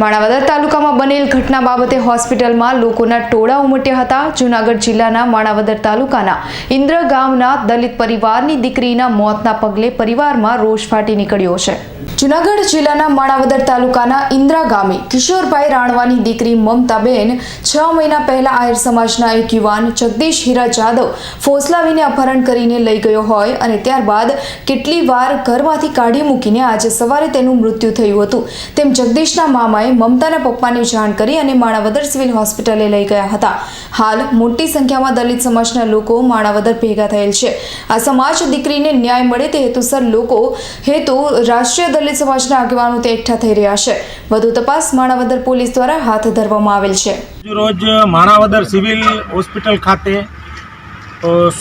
માણાવદર તાલુકામાં બનેલ ઘટના બાબતે હોસ્પિટલમાં લોકોના ટોળા ઉમટ્યા હતા. જૂનાગઢ જિલ્લાના માણાવદર તાલુકાના ઇન્દ્ર ગામના દલિત પરિવારની દીકરીના મોતના પગલે પરિવારમાં રોષ ફાટી નીકળ્યો છે. જૂનાગઢ જિલ્લાના માણાવદર તાલુકાના ઇન્દ્રા ગામે કિશોરભાઈ રાણવાની દીકરી મમતાબેન છ મહિના પહેલા આહિર સમાજના એક યુવાન જગદીશ હીરા જાદવ ફોસલાવીને અપહરણ કરીને લઈ ગયો હોય અને ત્યારબાદ કેટલી વાર ઘરમાંથી કાઢી મૂકીને આજે સવારે તેનું મૃત્યુ થયું હતું. તેમ જગદીશના મામાએ મમતાના પપ્પાની જાણ કરી અને માણાવદર સિવિલ હોસ્પિટલે લઈ ગયા હતા. હાલ મોટી સંખ્યામાં દલિત સમાજના લોકો માણાવદર ભેગા થયેલ છે. આ સમાજ દીકરીને ન્યાય મળે તે હેતુસર લોકો હેતુ રાષ્ટ્રીય દલિત સમાજના આગેવાનો તે એકઠા થઈ રહ્યા છે. વધુ તપાસ માણાવદર પોલીસ દ્વારા હાથ ધરવામાં આવેલ છે. રોજ માણાવદર સિવિલ હોસ્પિટલ ખાતે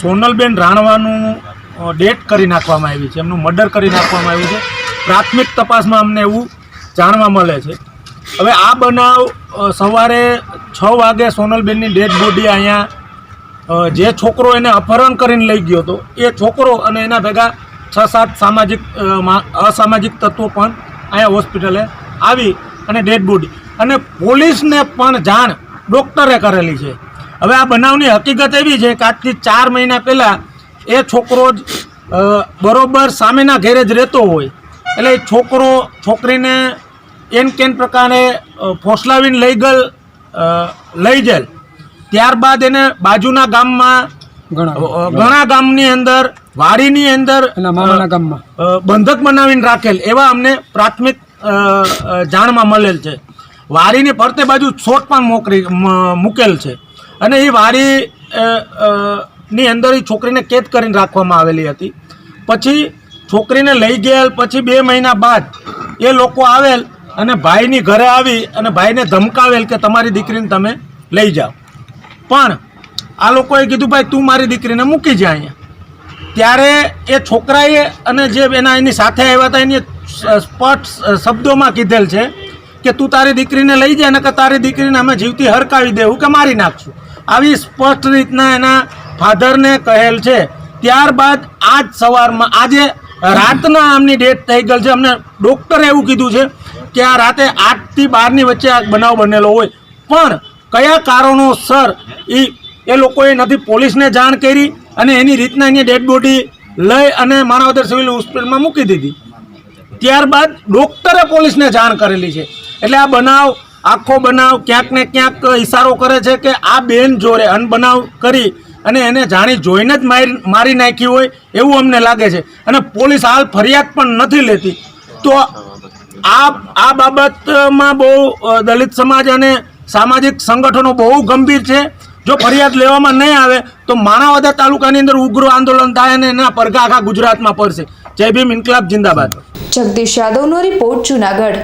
સોનલબેન રાણવાનું ડેટ કરી નાખવામાં આવી છે. એમનું મર્ડર કરી નાખવામાં આવ્યું છે. પ્રાથમિક તપાસમાં અમને એવું જાણવા મળે છે. હવે આ બનાવ સવારે છ વાગે સોનલબેનની ડેડ બોડી અહીંયા જે છોકરો એને અપહરણ કરીને લઈ ગયો હતો, એ છોકરો અને એના ભેગા છ સાત સામાજિક અસામાજિક તત્વો પણ અહીંયા હોસ્પિટલે આવી અને ડેડ બોડી. અને પોલીસને પણ જાણ ડૉક્ટરે કરેલી છે. હવે આ બનાવની હકીકત એવી છે કે આજથી ચાર મહિના પહેલાં એ છોકરો જ બરોબર સામેના ઘેરે જ રહેતો હોય. એટલે છોકરો, છોકરીને એન કેન પ્રકારે ફોસલાવીને લઈ ગયેલ લઈ ગયેલ ત્યારબાદ એને બાજુના ગામમાં ઘણા ગામની અંદર વાડીની અંદર બંધક બનાવીને રાખેલ. એવા અમને પ્રાથમિક જાણમાં મળેલ છે. વાડીની ફરતે બાજુ છોટ પણ મોકરી મૂકેલ છે. અને એ વાડી ની અંદર એ છોકરીને કેદ કરીને રાખવામાં આવેલી હતી. પછી છોકરીને લઈ ગયેલ. પછી બે મહિના બાદ એ લોકો આવેલ. અને ભાઈની ઘરે આવી અને ભાઈને ધમકાવેલ કે તમારી દીકરીને તમે લઈ જાઓ. પણ આ લોકોએ કીધું, ભાઈ, તું મારી દીકરીને મૂકી જા અહીંયા. ત્યારે એ છોકરાએ અને જે એના એની સાથે આવ્યા હતા, એની સ્પષ્ટ શબ્દોમાં કીધેલ છે કે, તું તારી દીકરીને લઈ જાય ને કે તારી દીકરીને અમે જીવતી હરકાવી દેવું કે મારી નાખશું. આવી સ્પષ્ટ રીતના એના ફાધરને કહેલ છે. ત્યારબાદ આજ સવારમાં, આજે રાતના આમની ડેથ થઈ ગયેલ છે. અમને ડૉક્ટરે એવું કીધું છે કે રાતે આઠથી બારની વચ્ચે આ બનાવ બનેલો હોય. પણ કયા કારણોસર એ એ લોકોએ નથી પોલીસને જાણ કરી અને એની રીતના એની ડેડ બોડી લઈ અને માણાવદર સિવિલ હોસ્પિટલમાં મૂકી દીધી. ત્યારબાદ ડૉક્ટરે પોલીસને જાણ કરેલી છે. એટલે આ બનાવ, આખો બનાવ ક્યાંક ને ક્યાંક ઇશારો કરે છે કે આ બેન જોડે અનબનાવ કરી અને એને જાણી જોઈને જ મારી મારી નાખી હોય એવું અમને લાગે છે. અને પોલીસ હાલ ફરિયાદ પણ નથી લેતી. તો આ આ બાબતમાં બહુ દલિત સમાજ અને સામાજિક સંગઠનો બહુ ગંભીર છે. જો ફરિયાદ લેવામાં નહીં આવે, તો માણાવદર તાલુકાની અંદર ઉગ્ર આંદોલન થાય અને એના પડઘા આખા ગુજરાતમાં પડશે. જય ભીમ, ઇન્કલાબ, જિંદાબાદ. જગદીશ યાદવનો રિપોર્ટ જૂનાગઢ.